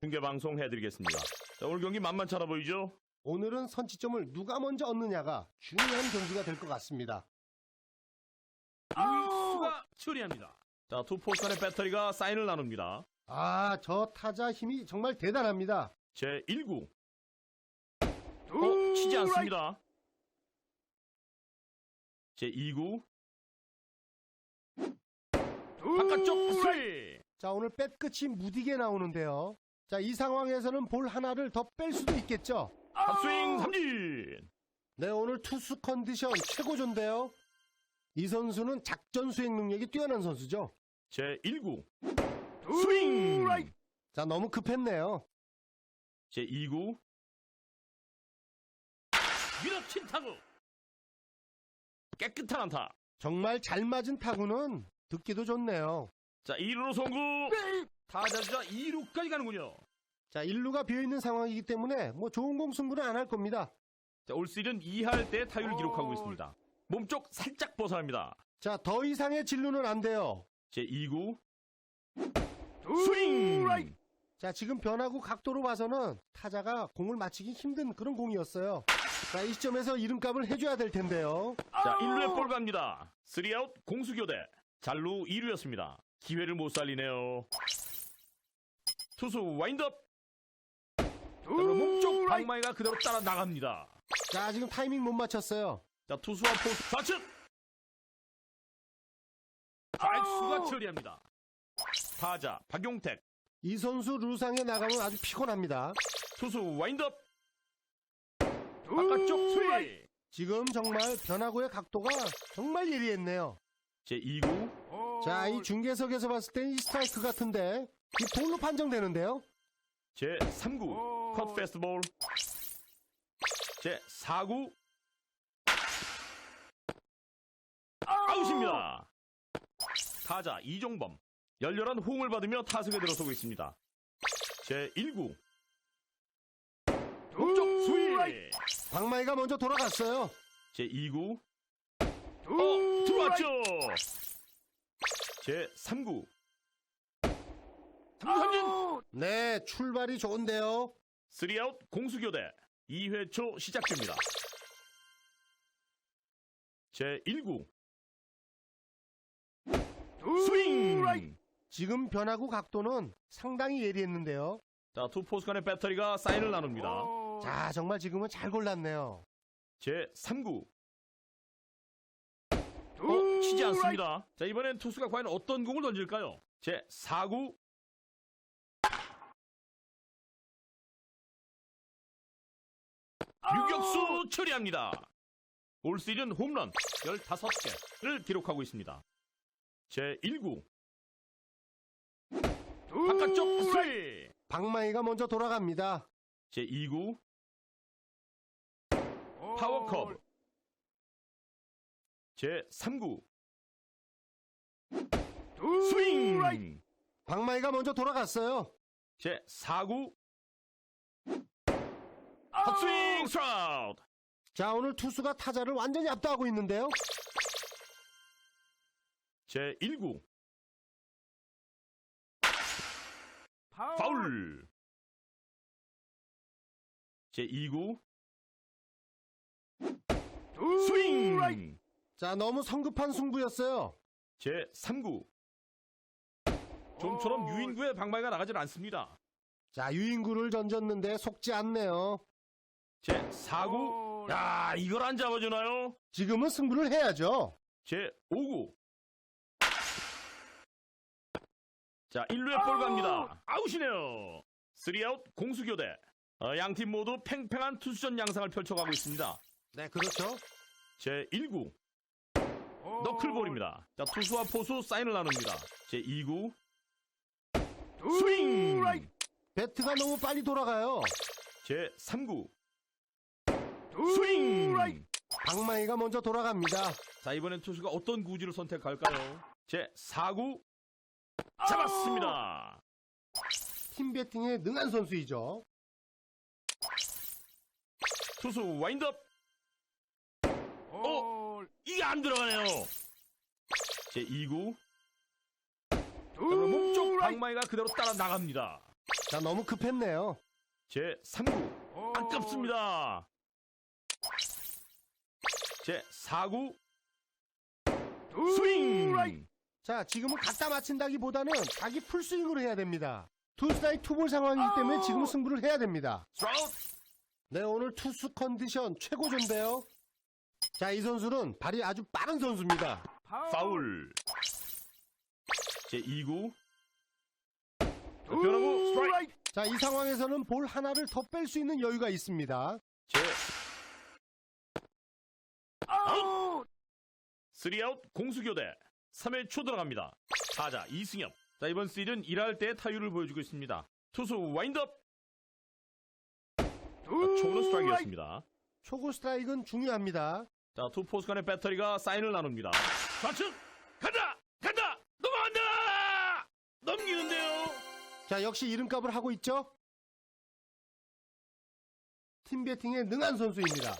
중계 방송 해드리겠습니다. 자, 오늘 경기 만만치 않아 보이죠? 오늘은 선취점을 누가 먼저 얻느냐가 중요한 경기가 될 것 같습니다. 수가 처리합니다. 자, 두 포스 간의 배터리가 사인을 나눕니다. 아, 저 타자 힘이 정말 대단합니다. 제 1구. 어, 치지 않습니다. 제 2구. 바깥쪽 스윙. 자, 오늘 뱃 끝이 무디게 나오는데요. 자, 이 상황에서는 볼 하나를 더 뺄 수도 있겠죠. 핫스윙 삼진. 네, 오늘 투수 컨디션 최고조인데요. 이 선수는 작전 수행 능력이 뛰어난 선수죠. 제 1구. 스윙. 자, 너무 급했네요. 제 2구. 밀어친 타구. 깨끗한 안타. 정말 잘 맞은 타구는 듣기도 좋네요. 자, 1루로 송구. 타자주자 2루까지 가는군요. 자, 1루가 비어있는 상황이기 때문에 뭐 좋은 공 승부는 안 할 겁니다. 자, 올 시즌 2할 때 타율을 기록하고 있습니다. 몸쪽 살짝 벗어납니다. 자, 더 이상의 진루는 안 돼요. 제 2구. 스윙. 자, 지금 변화구 각도로 봐서는 타자가 공을 맞히기 힘든 그런 공이었어요. 자, 이 시점에서 이름값을 해줘야 될 텐데요. 자, 1루에 볼 갑니다. 3아웃 공수교대. 잘루 2루였습니다. 기회를 못 살리네요. 투수 와인드업. 몸쪽 방망이가 그대로 따라 나갑니다. 자, 지금 타이밍 못 맞췄어요. 자, 투수와 포수 좌측. 좌익수가 처리합니다. 타자 박용택. 이 선수 루상에 나가면 아주 피곤합니다. 투수 와인드업. 바깥쪽 스윙. 지금 정말 변화구의 각도가 정말 예리했네요. 제 2구. 자, 이 중계석에서 봤을 땐 이 스트라이크 같은데 이 볼로 판정되는데요. 제 3구. 컷 페스티벌. 제 4구. 아웃입니다. 타자 이종범. 열렬한 호응을 받으며 타석에 들어서고 있습니다. 제 1구. 쪽 스윙. 방망이가 먼저 돌아갔어요. 제 2구. 어, 들어왔죠. 제 3구. 삼삼진. 네, 출발이 좋은데요. 3아웃 공수교대 2회 초 시작됩니다. 제 1구. 스윙. 지금 변화구 각도는 상당히 예리했는데요. 자, 두 포수 간의 배터리가 사인을 나눕니다. 자, 정말 지금은 잘 골랐네요. 제 3구. 어, 치지 않습니다. 자, 이번엔 투수가 과연 어떤 공을 던질까요? 제 4구. 유격수 처리합니다. 올 시즌 홈런 15개를 기록하고 있습니다. 제 1구. 바깥쪽 스윙. 방망이가 먼저 돌아갑니다. 제 2구. 파워 커브. 제 3구. 스윙. 방망이가 먼저 돌아갔어요. 제 4구. 헛스윙 스트라우드. 자, 오늘 투수가 타자를 완전히 압도하고 있는데요. 제 1구. 파울. 제 2구. 스윙. 자, 너무 성급한 승부였어요. 제 3구. 좀처럼 유인구의 방망이가 나가질 않습니다. 자, 유인구를 던졌는데 속지 않네요. 제 4구. 야, 이걸 안 잡아주나요? 지금은 승부를 해야죠. 제 5구. 자, 1루에 볼 갑니다. 아웃이네요. 3아웃 공수교대. 어, 양팀 모두 팽팽한 투수전 양상을 펼쳐가고 있습니다. 네, 그렇죠. 제 1구. 너클볼입니다. 자, 투수와 포수 사인을 나눕니다. 제 2구. 스윙! 배트가 너무 빨리 돌아가요. 제 3구. 스윙! 방망이가 먼저 돌아갑니다. 자, 이번엔 투수가 어떤 구지를 선택할까요? 제 4구. 잡았습니다. 팀 배팅에 능한 선수이죠. 투수 와인드업. 어? 이게 안 들어가네요. 제 2구. 몸쪽 방망이가 그대로 따라 나갑니다. 자, 너무 급했네요. 제 3구 아깝습니다. 제 4구 스윙. 자, 지금은 갖다 맞힌다기보다는 자기 풀스윙으로 해야 됩니다. 투스트라이크 투볼 상황이기 때문에 지금은 승부를 해야 됩니다. 네, 오늘 투수 컨디션 최고조인데요. 자, 이 선수는 발이 아주 빠른 선수입니다. 파울. 제 2구 변하고 스트라이크. 자, 이 상황에서는 볼 하나를 더 뺄 수 있는 여유가 있습니다. 제 아웃. 3아웃 공수교대 3회 초 들어갑니다. 타자 이승엽. 자, 이번 시즌 1할 때 타율을 보여주고 있습니다. 투수 와인드업. 자, 초구는 스트라이크였습니다. 초구 스트라이크는 중요합니다. 자, 투 포수 간의 배터리가 사인을 나눕니다. 좌측 간다! 간다! 넘어간다! 넘기는데요. 자, 역시 이름값을 하고 있죠? 팀 배팅에 능한 선수입니다.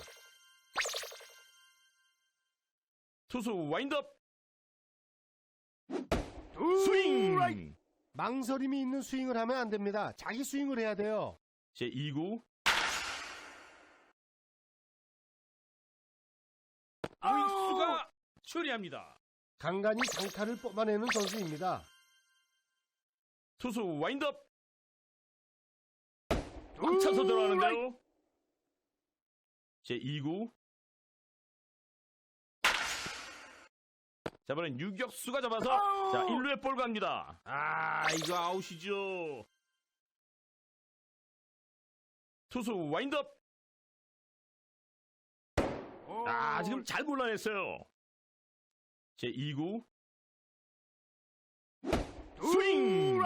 투수 와인드업. 스윙! 망설임이 있는 스윙을 하면 안 됩니다. 자기 스윙을 해야 돼요. 제 2구 우익수가 처리합니다. 간간히 장타를 뽑아내는 선수입니다. 투수 와인드업 꽉 차서 들어가는데요. 제 2구 자, 이번엔 유격수가 잡아서 자 1루에 볼 갑니다. 아 이거 아웃이죠. 투수 와인드업 아 지금 잘 골라냈어요. 제 2구 스윙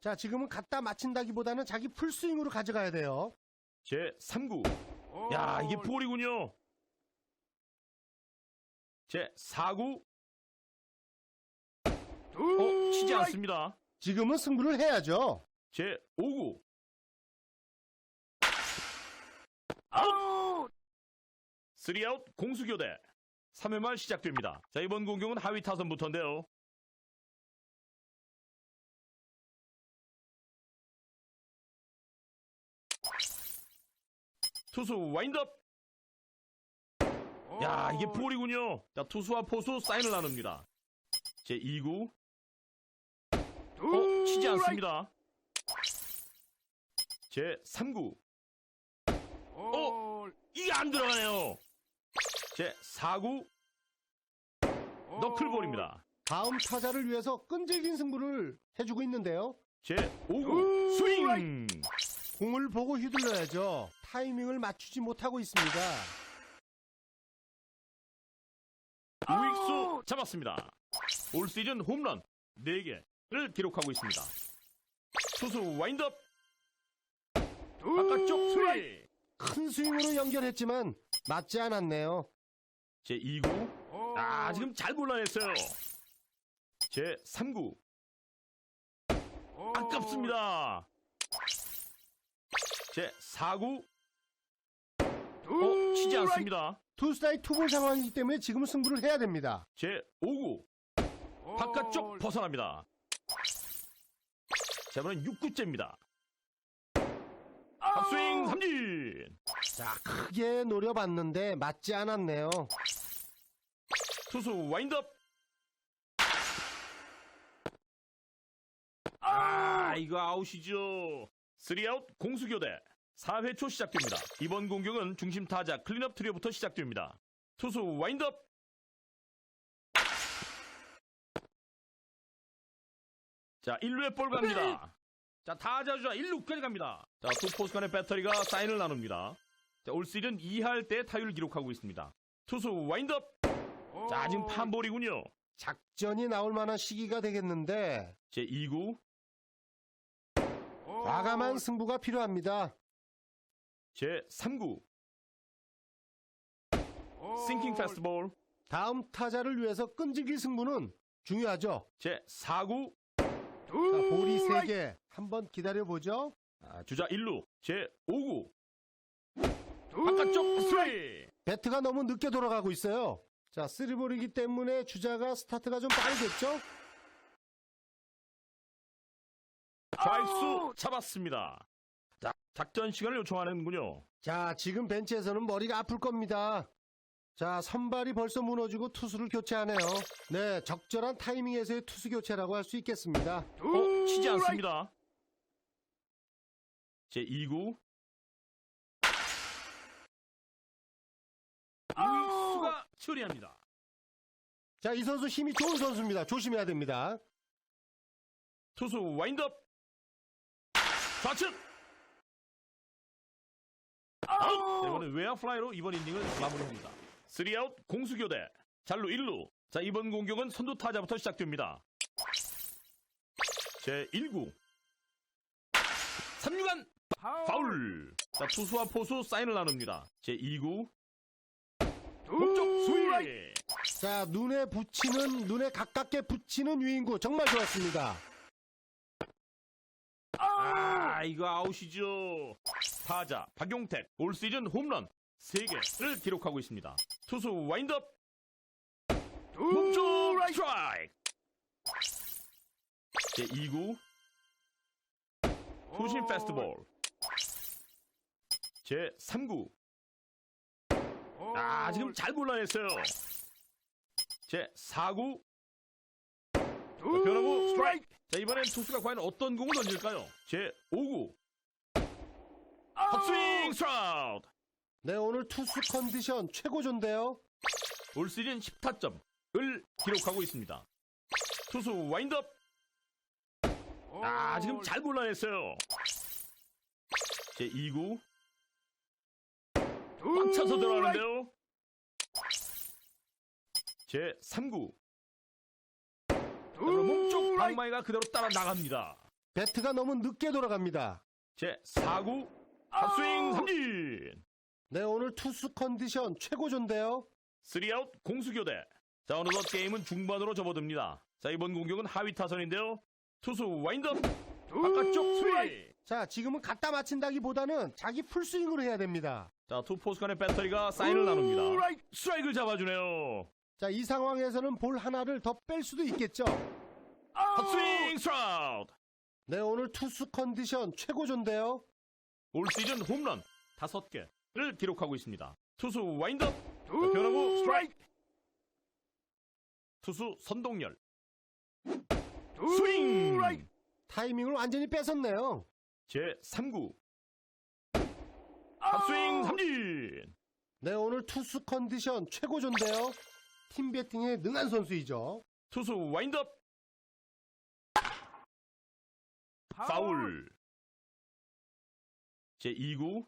자, 지금은 갖다 맞힌다기보다는 자기 풀스윙으로 가져가야 돼요. 제 3구. 야, 이게 볼이군요. 제 4구. 어, 치지 않습니다. 지금은 승부를 해야죠. 제 5구. 아웃! 3아웃 공수교대. 3회 말 시작됩니다. 자, 이번 공격은 하위 타선부터인데요. 투수 와인드업. 야, 이게 볼이군요. 자, 투수와 포수 사인을 나눕니다. 제 2구. 어, 치지 않습니다. 제 3구. 어, 이게 안 들어가네요. 제 4구. 너클볼입니다. 다음 타자를 위해서 끈질긴 승부를 해주고 있는데요. 제 5구. 스윙. 공을 보고 휘둘러야죠. 타이밍을 맞추지 못하고 있습니다. 우익수 잡았습니다. 올 시즌 홈런 4개 를 기록하고 있습니다. 투수 와인드업. 바깥쪽 스윙. 큰 스윙으로 연결했지만 맞지 않았네요. 제 2구. 아, 지금 잘 골라냈어요. 제 3구. 아깝습니다. 제 4구. 어, 치지 않습니다. 투스트라이크 투볼 상황이기 때문에 지금 승부를 해야 됩니다. 제 5구. 바깥쪽 벗어납니다. 자, 이번엔 6구째입니다. 탑스윙 삼진. 자, 크게 노려봤는데 맞지 않았네요. 투수 와인드업. 아, 이거 아웃이죠. 3아웃 공수교대. 4회 초 시작됩니다. 이번 공격은 중심 타자 클린업 트리오부터 시작됩니다. 투수 와인드업. 자, 1루에 볼 갑니다. 자, 타자 주자 1루까지 갑니다. 자, 투 포수 간의 배터리가 사인을 나눕니다. 자, 올 시즌 2할 때 타율 기록하고 있습니다. 투수 와인드업. 자, 지금 판볼이군요. 작전이 나올 만한 시기가 되겠는데 제 2구. 과감한 승부가 필요합니다. 제 3구. 싱킹 패스트볼. 다음 타자를 위해서 끈질길 승부는 중요하죠. 제 4구. 자, 볼이 3개. 한번 기다려보죠. 아, 주자 1루. 제 5구. 바깥쪽 스트레이. 배트가 너무 늦게 돌아가고 있어요. 자, 쓰리볼이기 때문에 주자가 스타트가 좀 빠르겠죠? 좌익수 잡았습니다. 자, 작전 시간을 요청하는군요. 자, 지금 벤치에서는 머리가 아플 겁니다. 자, 선발이 벌써 무너지고 투수를 교체하네요. 네, 적절한 타이밍에서의 투수 교체라고 할 수 있겠습니다. 어, 치지 않습니다. 제 2구. 이수가 처리합니다. 자, 이 선수 힘이 좋은 선수입니다. 조심해야 됩니다. 투수 와인드업. 좌측. 아웃. 네, 이번엔 외야 플라이로 이번 이닝을 마무리합니다. 3아웃 공수교대. 잘루 1루. 자, 이번 공격은 선두 타자부터 시작됩니다. 제 1구. 3루간 파울. 자, 투수와 포수 사인을 나눕니다. 제 2구. 목적 스윙. 자, 눈에 붙이는, 눈에 가깝게 붙이는 유인구. 정말 좋았습니다. 아, 이거 아웃이죠. 타자 박용택 올 시즌 홈런 3개를 기록하고 있습니다. 투수 와인드업. 몸쪽 스트라이크. 제 2구. 투심 페스티벌. 제 3구. 아, 지금 잘 골라냈어요. 제 4구. 변하고 스트라이크. 자, 이번엔 투수가 과연 어떤 공을 던질까요? 제 5구. 헛스윙 스트라우드. 네, 오늘 투수 컨디션 최고조인데요. 올 시즌 10타점을 기록하고 있습니다. 투수 와인드업. 아, 지금 잘 골라냈어요. 제 2구. 꽉 차서 들어가는데요. 제 3구. 몸쪽 방망이가 그대로 따라 나갑니다. 배트가 너무 늦게 돌아갑니다. 제 4구. 헛스윙 삼진. 네, 오늘 투수 컨디션 최고조인데요. 3아웃 공수교대. 자, 어느덧 게임은 중반으로 접어듭니다. 자, 이번 공격은 하위 타선인데요. 투수 와인드업. 바깥쪽 스윙. 자, 지금은 갖다 맞힌다기보다는 자기 풀스윙으로 해야 됩니다. 자, 투 포수 간의 배터리가 사인을 나눕니다. 스트라이크를 잡아주네요. 자, 이 상황에서는 볼 하나를 더 뺄 수도 있겠죠. 헛스윙 스트라우드. 네, 오늘 투수 컨디션 최고조인데요. 올 시즌 홈런 5개 를 기록하고 있습니다. 투수 와인드업. 자, 변하고 스트라이크. 투수 선동열. 스윙. 타이밍을 완전히 뺏었네요. 제 3구. 헛스윙 삼진. 네, 오늘 투수 컨디션 최고조인데요. 팀 배팅에 능한 선수이죠. 투수 와인드업. 파울. 제 2구.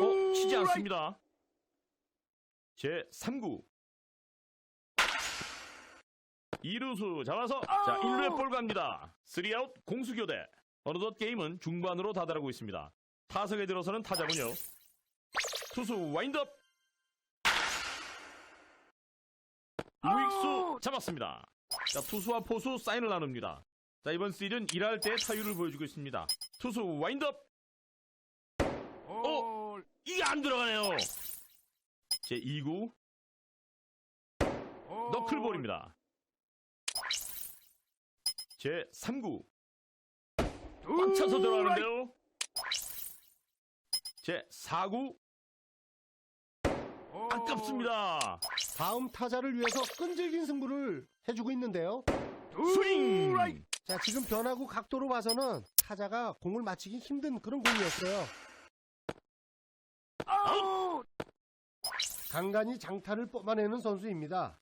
어, 치지 않습니다. 제 3구. 2루수 잡아서 자 1루에 볼 갑니다. 3아웃 공수교대. 어느덧 게임은 중반으로 다다르고 있습니다. 타석에 들어서는 타자군요. 투수 와인드업. 우익수 잡았습니다. 자, 투수와 포수 사인을 나눕니다. 자, 이번 시즌 1할 때 타율을 보여주고 있습니다. 투수 와인드업. 어, 이게 안 들어가네요. 제 2구 너클볼입니다. 제 3구 꽉 차서 들어가는데요. 제 4구 아깝습니다. 다음 타자를 위해서 끈질긴 승부를 해주고 있는데요. 스윙! 자, 지금 변하고 각도로 봐서는 타자가 공을 맞히기 힘든 그런 공이었어요. 간간히 장타를 뽑아내는 선수입니다.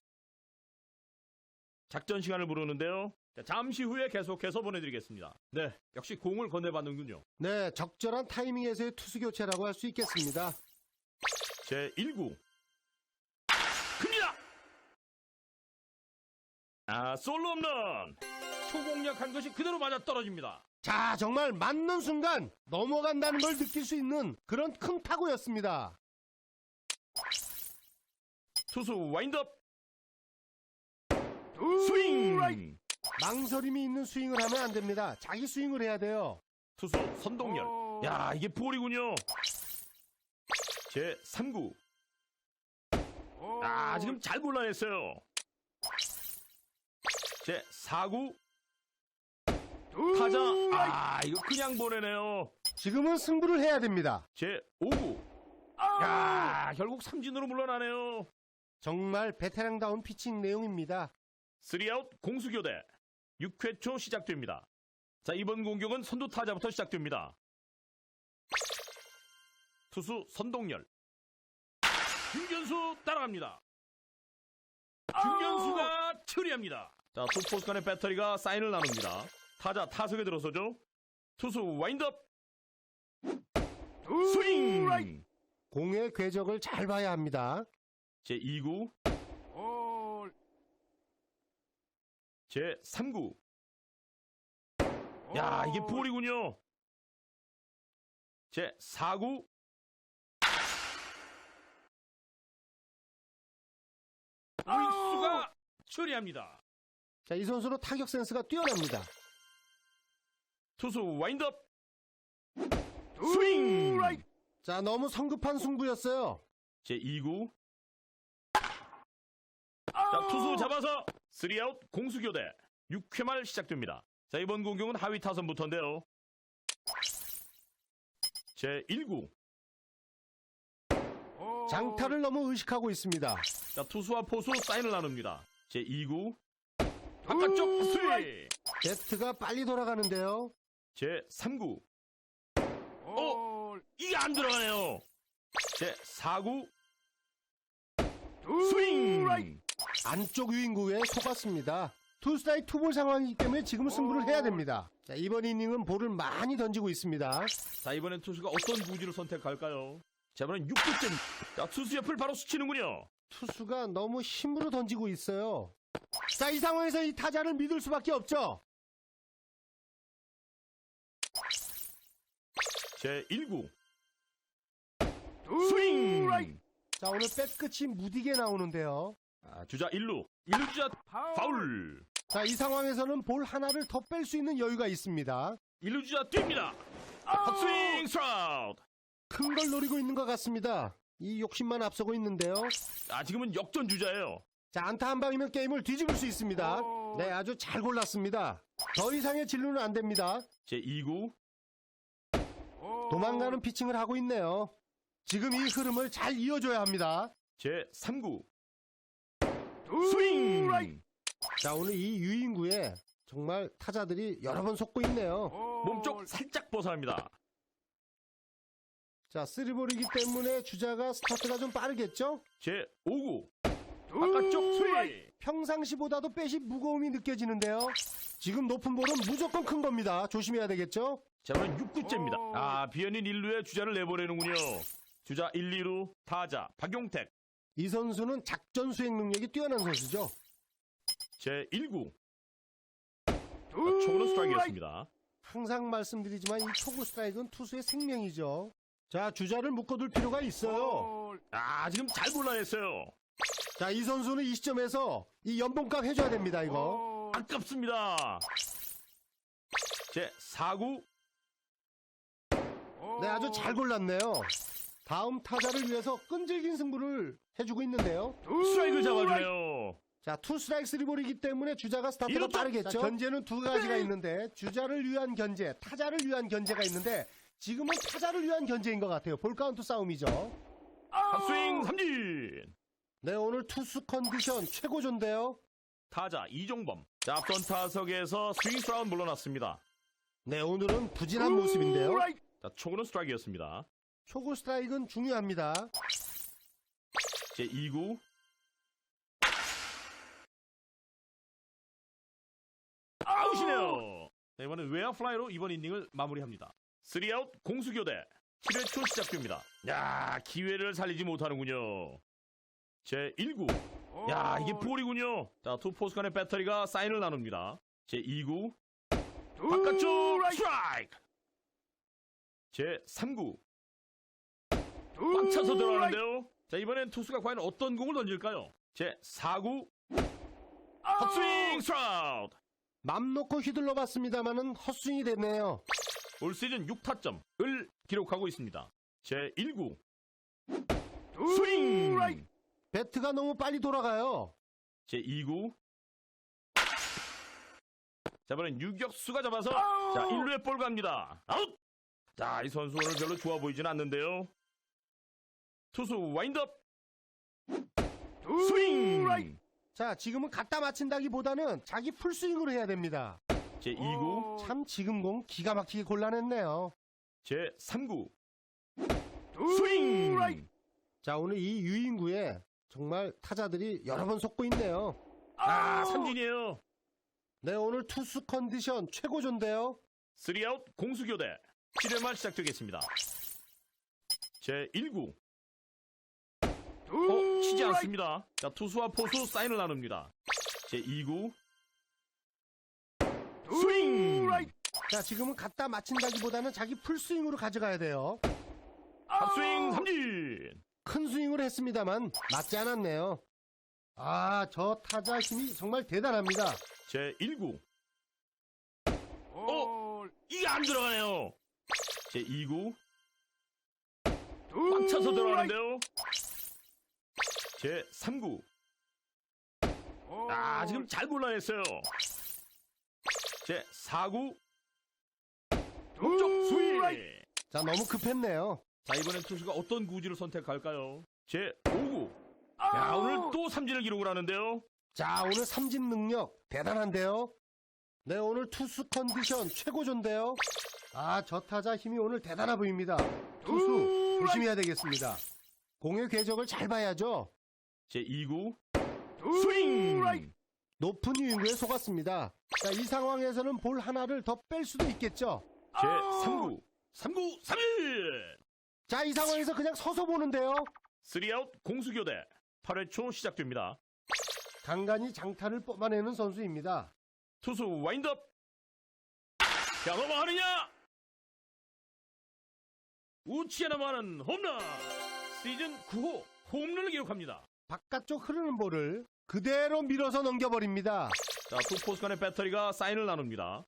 작전 시간을 부르는데요. 자, 잠시 후에 계속해서 보내드리겠습니다. 네, 역시 공을 건네받는군요. 네, 적절한 타이밍에서의 투수 교체라고 할 수 있겠습니다. 제 1구 큽니다. 아, 솔로 홈런. 초공략한 것이 그대로 맞아 떨어집니다. 자, 정말 맞는 순간 넘어간다는 걸 느낄 수 있는 그런 큰 타구였습니다. 투수 와인드업. 스윙. 망설임이 있는 스윙을 하면 안 됩니다. 자기 스윙을 해야 돼요. 투수 선동열. 야, 이게 볼이군요. 제 3구. 아, 지금 잘 골라냈어요. 제 4구. 타자 아 이거 그냥 보내네요. 지금은 승부를 해야 됩니다. 제 5구. 야 결국 삼진으로 물러나네요. 정말 베테랑다운 피칭 내용입니다. 3아웃 공수교대 6회 초 시작됩니다. 자 이번 공격은 선두 타자부터 시작됩니다. 투수 선동열 김견수 따라갑니다. 김견수가 처리합니다. 자 투포스 간의 배터리가 사인을 나눕니다. 타자 타석에 들어서죠. 투수 와인드업. 스윙! 공의 궤적을 잘 봐야 합니다. 제 2구. 제 3구. 야 이게 볼이군요. 제 4구. 우익수가 처리합니다. 자, 이 선수는 타격 센스가 뛰어납니다. 투수 와인드업. 스윙! 자, 너무 성급한 승부였어요. 제 2구. 자 투수 잡아서 3아웃 공수교대. 6회 말 시작됩니다. 자 이번 공격은 하위 타선부터인데요. 제 1구. 장타를 너무 의식하고 있습니다. 자 투수와 포수 사인을 나눕니다. 제 2구. 바깥쪽 스윙! 배트가 빨리 돌아가는데요. 제 3구. 어? 이게 안 들어가네요. 제 4구. 스윙! 안쪽 유인구에 속았습니다. 투스트라이크 투볼 상황이기 때문에 지금은 승부를 해야 됩니다. 자, 이번 이닝은 볼을 많이 던지고 있습니다. 자 이번엔 투수가 어떤 구지를 선택할까요? 자 이번엔 6구째 자 투수 옆을 바로 스치는군요. 투수가 너무 힘으로 던지고 있어요. 자, 이 상황에서 이 타자를 믿을 수밖에 없죠. 제 1구 스윙 자, 오늘 백끝이 무디게 나오는데요. 아, 주자 1루 1루 주자 파울 자, 이 상황에서는 볼 하나를 더 뺄 수 있는 여유가 있습니다. 1루 주자 뜁니다 헛스윙 스트라우드 큰 걸 노리고 있는 것 같습니다. 이 욕심만 앞서고 있는데요. 아 지금은 역전 주자예요 자, 안타 한 방이면 게임을 뒤집을 수 있습니다. 네, 아주 잘 골랐습니다. 더 이상의 진루는 안 됩니다. 제 2구 도망가는 피칭을 하고 있네요. 지금 이 흐름을 잘 이어줘야 합니다. 제 3구. 스윙! 자, 오늘 이 유인구에 정말 타자들이 여러 번 속고 있네요. 몸쪽 살짝 벗어납니다. 자, 쓰리볼이기 때문에 주자가 스타트가 좀 빠르겠죠? 제 5구. 바깥쪽 스윙 평상시보다도 빼시 무거움이 느껴지는데요. 지금 높은 볼은 무조건 큰 겁니다. 조심해야 되겠죠? 자 이번엔 6구째입니다 아 비현인 1루에 주자를 내보내는군요 주자 1, 2루 타자 박용택 이 선수는 작전 수행 능력이 뛰어난 선수죠. 제 1구 초구는 스트라이크였습니다 항상 말씀드리지만 이 초구 스트라이크는 투수의 생명이죠. 자, 주자를 묶어둘 필요가 있어요. 아 지금 잘 골라냈어요 자, 이 선수는 이 시점에서 이 연봉값 해줘야 됩니다, 이거. 아깝습니다 제 4구 네, 아주 잘 골랐네요. 다음 타자를 위해서 끈질긴 승부를 해주고 있는데요. 스트라이크를 잡아주네요 자, 투 스트라이크 쓰리볼이기 때문에 주자가 스타트가. 빠르겠죠. 자, 견제는 두 가지가 있는데 주자를 위한 견제, 타자를 위한 견제가 있는데 지금은 타자를 위한 견제인 것 같아요. 볼 카운트 싸움이죠. 핫스윙 삼진 네, 오늘 투수 컨디션 최고조인데요. 타자 이종범. 자 앞선 타석에서 스윙 스라운 물러났습니다. 네, 오늘은 부진한 모습인데요. 자 초구는 스트라이크였습니다. 초구 스트라이크는 중요합니다. 제 2구. 아웃이네요. 자, 이번엔 외야 플라이로 이번 이닝을 마무리합니다. 3아웃 공수교대. 7회 초 시작됩니다. 야 기회를 살리지 못하는군요 제 1구. 야 이게 볼이군요. 자 투포스 간의 배터리가 사인을 나눕니다. 제 2구. 바깥쪽 스트라이크. 제 3구. 꽉 차서 들어가는데요. 자 이번엔 투수가 과연 어떤 공을 던질까요? 제 4구. 헛스윙 스트라우드 맘 놓고 휘둘러 봤습니다만은 헛스윙이 됐네요. 올 시즌 6타점을 기록하고 있습니다. 제 1구. 스윙 배트가 너무 빨리 돌아가요. 제 2구 자, 이번엔 유격수가 잡아서 자, 1루에 볼 갑니다. 아웃! 자, 이 선수 오늘 별로 좋아 보이진 않는데요. 투수 와인드업. 스윙! 자, 지금은 갖다 맞힌다기보다는 자기 풀스윙으로 해야 됩니다. 제 2구, 참 지금 공 기가 막히게 곤란했네요. 제 3구. 스윙! 자, 오늘 이 유인구에 정말 타자들이 여러 번 속고 있네요. 아, 삼진이에요. 네, 오늘 투수 컨디션 최고조인데요. 3아웃 공수교대 7회 말 시작되겠습니다. 제 1구. 어, 치지 않습니다. 자, 투수와 포수 사인을 나눕니다. 제 2구. 스윙! 자, 지금은 갖다 맞힌다기보다는 자기 풀스윙으로 가져가야 돼요. 합스윙 삼진! 큰 스윙을 했습니다만 맞지 않았네요. 아, 저 타자 힘이 정말 대단합니다. 제 1구. 어, 이게 안 들어가네요. 제 2구. 꽉 차서 들어가는데요. 제 3구. 아, 지금 잘 골라냈어요. 제 4구. 쪽 스윙! 자, 너무 급했네요. 자, 이번엔 투수가 어떤 구지를 선택할까요? 제 5구. 야, 오늘 또 삼진을 기록을 하는데요. 자, 오늘 삼진 능력 대단한데요. 네, 오늘 투수 컨디션 최고조인데요. 아, 저 타자 힘이 오늘 대단해 보입니다. 투수 조심해야 되겠습니다. 공의 궤적을 잘 봐야죠. 제 2구. 스윙! 높은 유인구에 속았습니다. 자, 이 상황에서는 볼 하나를 더 뺄 수도 있겠죠. 제 3구. 3구 3일! 자, 이 상황에서 그냥 서서 보는데요. 3아웃 공수교대 8회 초 시작됩니다. 간간히 장타를 뽑아내는 선수입니다. 투수 와인드업. 자, 넘어가느냐? 우치에 넘어가는 홈런. 시즌 9호 홈런을 기록합니다. 바깥쪽 흐르는 볼을 그대로 밀어서 넘겨버립니다. 자, 두 포수 간의 배터리가 사인을 나눕니다.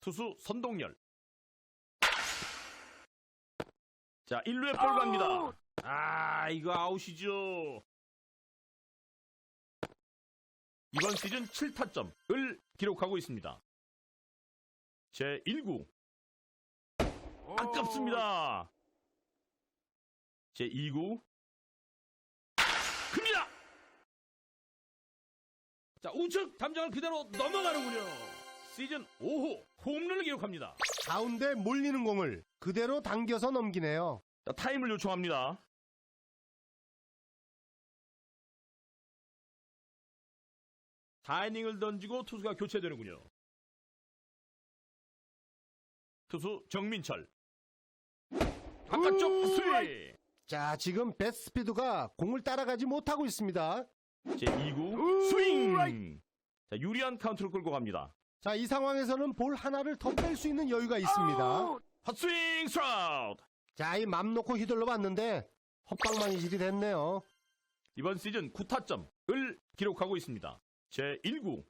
투수 선동열. 자, 1루에 볼 갑니다. 아, 이거 아웃이죠. 이번 시즌 7타점을 기록하고 있습니다. 제 1구. 아깝습니다. 제 2구. 큽니다. 자, 우측 담장을 그대로 넘어가는군요. 시즌 5호 홈런을 기록합니다. 가운데 몰리는 공을 그대로 당겨서 넘기네요. 자, 타임을 요청합니다. 다이닝을 던지고 투수가 교체되는군요. 투수 정민철. 바깥쪽 스윙. 자, 지금 뱃 스피드가 공을 따라가지 못하고 있습니다. 제 2구 스윙. 자, 유리한 카운트를 끌고 갑니다. 자, 이 상황에서는 볼 하나를 더 뺄 수 있는 여유가 있습니다. 헛스윙 스트라우드. 자, 이 맘 놓고 휘둘러 봤는데 헛방망이질이 됐네요. 이번 시즌 9타점을 기록하고 있습니다. 제 1구,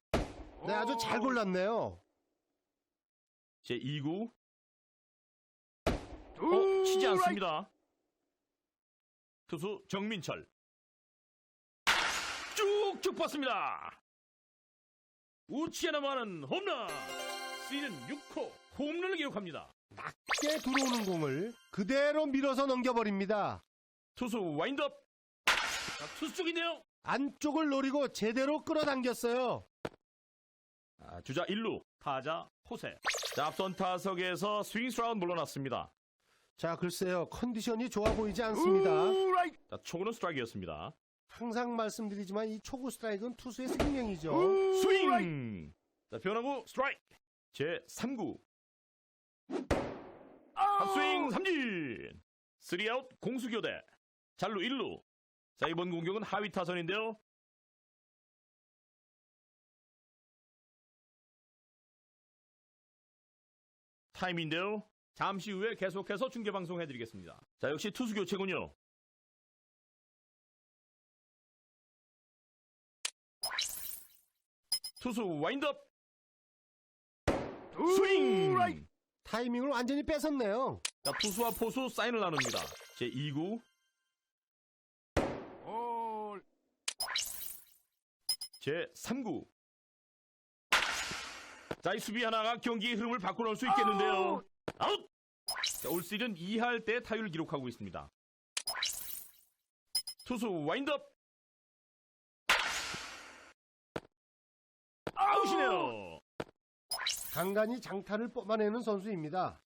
네, 아주 잘 골랐네요. 제 2구. 어, 치지 않습니다. 투수 정민철. 쭉쭉 뻗습니다. 우치에 넘어가는 홈런. 시즌 6호 홈런을 기록합니다. 낮게 들어오는 공을 그대로 밀어서 넘겨버립니다. 투수 와인드업. 자, 투수 쪽인데요. 안쪽을 노리고 제대로 끌어당겼어요. 아, 주자 1루, 타자 호세. 자, 앞선 타석에서 스윙 스라운 물러났습니다. 자, 글쎄요. 컨디션이 좋아 보이지 않습니다. 자, 초구는 스트라이크였습니다. 항상 말씀드리지만 이 초구 스트라이크는 투수의 생명이죠. 스윙! 자, 변화구 스트라이크. 제 3구. 합스윙 삼진. 3아웃 공수교대. 잘루 1루. 자, 이번 공격은 하위 타선인데요. 타임인데요. 잠시 후에 계속해서 중계 방송 해드리겠습니다. 자, 역시 투수 교체군요. 투수 와인드업. 스윙! 타이밍을 완전히 뺏었네요. 자, 투수와 포수 사인을 나눕니다. 제 2구. 제 3구. 자, 이 수비 하나가 경기의 흐름을 바꿔놓을 수 있겠는데요. 아웃! 자, 올 시즌 2할 때 타율을 기록하고 있습니다. 투수 와인드업! 아웃이네요. 간간히 장타를 뽑아내는 선수입니다.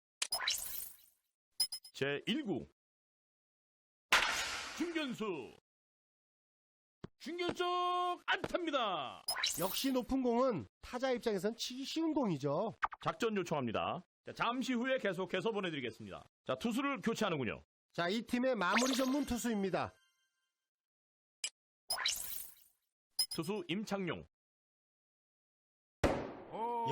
제 1구 중견수 중견 쪽 안타입니다. 역시 높은 공은 타자 입장에선 치기 쉬운 공이죠. 작전 요청합니다. 자, 잠시 후에 계속해서 보내드리겠습니다. 자, 투수를 교체하는군요. 자, 이 팀의 마무리 전문 투수입니다. 투수 임창용.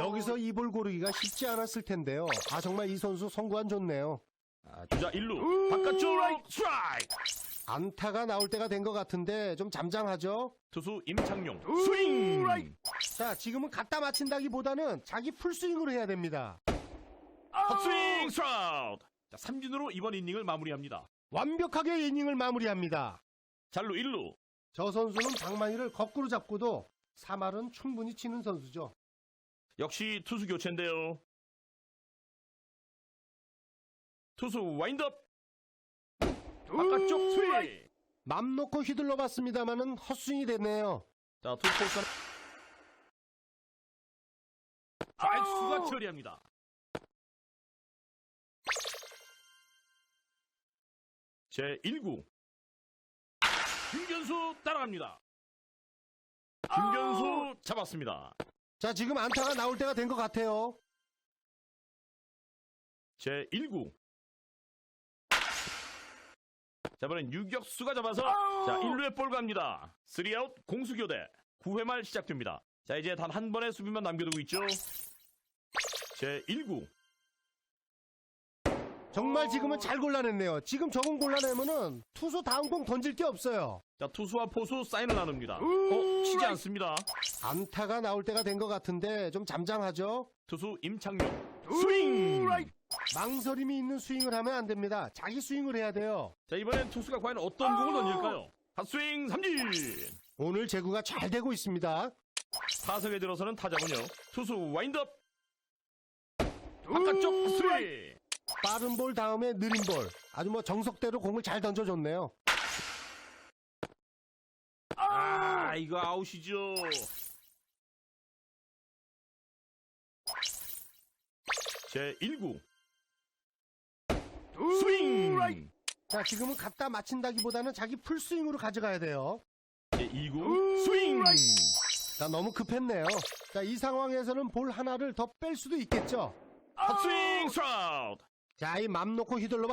여기서 이볼 고르기가 쉽지 않았을 텐데요. 아, 정말 이 선수 성구안 좋네요. 아, 주자 1루 바깥쪽 스트라이크. 안타가 나올 때가 된 것 같은데 좀 잠잠하죠? 투수 임창용 스윙. 자, 지금은 갖다 맞힌다기보다는 자기 풀스윙으로 해야 됩니다. 헛스윙 스트라우드. 자, 삼진으로 이번 이닝을 마무리합니다. 완벽하게 이닝을 마무리합니다. 잘루 1루. 저 선수는 방망이를 거꾸로 잡고도 3할은 충분히 치는 선수죠. 역시 투수 교체인데요. 투수 와인드업. 바깥쪽 스윙. 맘 놓고 휘둘러 봤습니다만은 헛스윙이 됐네요. 자, 투수 포스는 좌익수가 처리합니다. 제 1구 김견수 따라갑니다. 김견수 잡았습니다. 자, 지금 안타가 나올 때가 된 것 같아요. 제 1구 자, 이번엔 유격수가 잡아서 자, 1루에 볼 갑니다. 3아웃 공수교대 9회 말 시작됩니다. 자, 이제 단 한 번의 수비만 남겨두고 있죠. 제 1구 정말 지금은 잘 골라냈네요. 지금 저건 골라내면은 투수 다음 공 던질 게 없어요. 자, 투수와 포수 사인을 나눕니다. 어, 치지 않습니다. 안타가 나올 때가 된 것 같은데 좀 잠잠하죠? 투수 임창용 스윙. 망설임이 있는 스윙을 하면 안 됩니다. 자기 스윙을 해야 돼요. 자, 이번엔 투수가 과연 어떤 공을 던질까요? 핫스윙 삼진. 오늘 제구가 잘 되고 있습니다. 타석에 들어서는 타자군요. 투수 와인드업. 바깥쪽 핫스윙. 빠른 볼 다음에 느린 볼. 아주 뭐 정석대로 공을 잘 던져줬네요. 아, 이거 아웃이죠. 제 1구 스윙. 자, 지금은 갖다 맞힌다기보다는 자기 풀스윙으로 가져가야 돼요. 제 2구 스윙. 자, 너무 급했네요. 자, 이 상황에서는 볼 하나를 더 뺄 수도 있겠죠. 핫스윙 스트라우드. 자, 이 맘 놓고 휘둘러